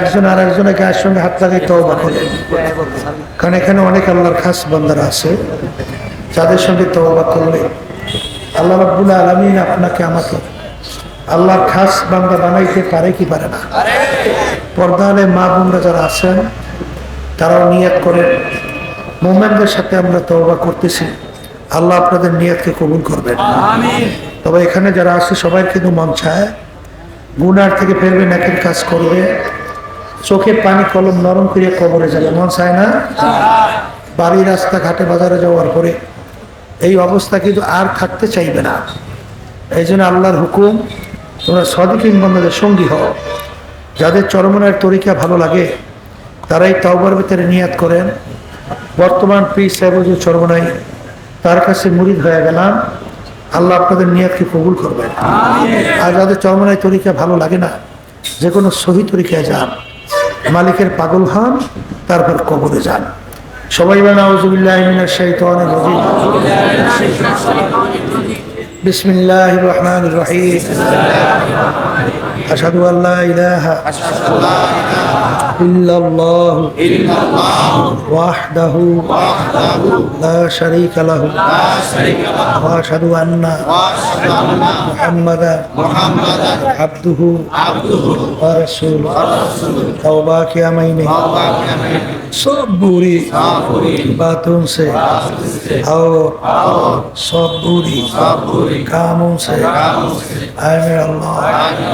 একজন আর একজনের গায়ের সঙ্গে হাত লাগাই তওবা করে। কারণ এখানে অনেক আল্লাহর খাস বান্দারা আছে যাদের সঙ্গে তওবা করলে আল্লাহ রাব্বুল আলমিন আপনাকে আমাকে আল্লাহর খাস বান্দা বানাইতে পারে কি পারে না। পর্দা হলে মা বোনরা যারা আছেন তারাও নিয়ত করেন। মোমেনদের সাথে আমরা তওবা করতেছি। আল্লাহ আপনাদের নিয়তকে কবুল করবেন। তবে এখানে যারা আছে সবাই কিন্তু মন চায়। গুনার থেকে ফেরবে নাকের কাজ করবে। চোখে পানি কলম নরম করিয়া কবরে যাবে, মন চায় না? বাড়ি রাস্তা ঘাটে বাজারে যাওয়ার পরে। এই অবস্থা কিন্তু আর থাকতে চাইবে না। এই জন্য আল্লাহর হুকুম, তোমরা সদিকিন বন্ধুদের সঙ্গী হও। যাদের চরমনের তরিকা ভালো লাগে, তারাই তাওবার ভিতরে নিয়াত করেন। বর্তমান পি সাহেবুজুর চরমনাই, তার কাছে মুরিদ হয়ে গেলাম। আল্লাহ আপনাদের নিয়াতকে কবুল করবেন। আর যাদের চরমনাই তরিকা ভালো লাগে না, যে কোনো সহি তরিকায় যান। মালিকের পাগল হন তারপর কবরে যান। সবাই বিসমিল্লাহ রহমান শাইতানির أشهد أن لا إله إلا الله وحده لا شريك له وأشهد أن محمدا عبده ورسوله توباك يا ميني سب بوری باتوں سے اور سب بوری کاموں سے آئے میرا اللہ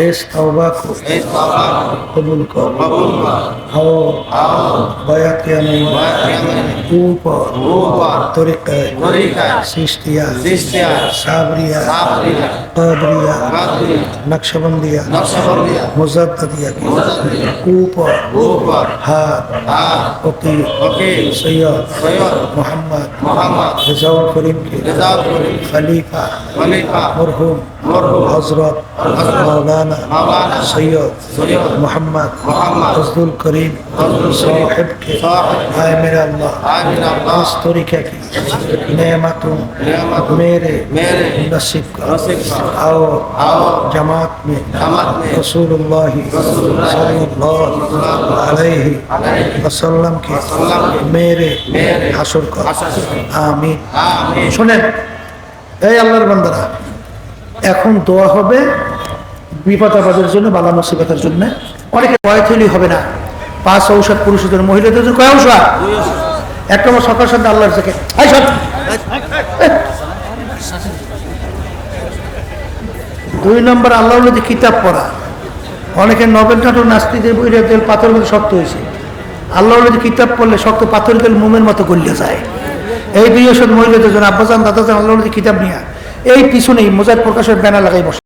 इस तौबा को इस तौबा को कबूल कर कबूल करो आओ। बयात ऊपर तरीका सिस्तिया सिस्तिया साबरिया साबरिया कबरिया नक्शबंदिया। मुजदिया ऊपर। हाथ। ओके सैयद। सैयद। मोहम्मद। मोहम्मद। रिजाउल करीम के। खलीफा। खलीफा। मरहूम। मरहूम। हज़रत। मौलाना মাওলানা সৈয়দ মোহাম্মদ ফজলুল করিম সাহেবকে আয় মেরা আল্লাহ। আজ তরিকাকে নেমাতুম मेरे नसीब आओ आओ जमात में रसूलुल्लाह सल्लल्लाहु अलैहि वसल्लम के मेरे হাসর কর। আমিন। শুনেন এই আল্লাহর বান্দারা এখন দোয়া হবে বিপদ আপদের জন্য বালা মুসিবতের জন্য। অনেকে ভয় থইলেই হবে না। পাঁচ ঔষধ পুরুষদের, মহিলাদের জন্য কয় ঔষধ? একটা আমার সকাল সন্ধ্যা আল্লাহর থেকে দুই নম্বর আল্লাহ যে কিতাব পড়া। অনেকে নবেল নাটক নাস্তিদের বইরে তেল পাথর মতো শক্ত হয়েছে। আল্লাহ যে কিতাব পড়লে শক্ত পাথর তেল মোমের মতো গলিয়ে যায়। এই দুই ওষুধ মহিলাদের জন্য, আব্বাজান দাদাজান আল্লাহ কিতাব নিয়ে। এই পিছনেই মোজার প্রকাশের ব্যানার লাগাই বসে।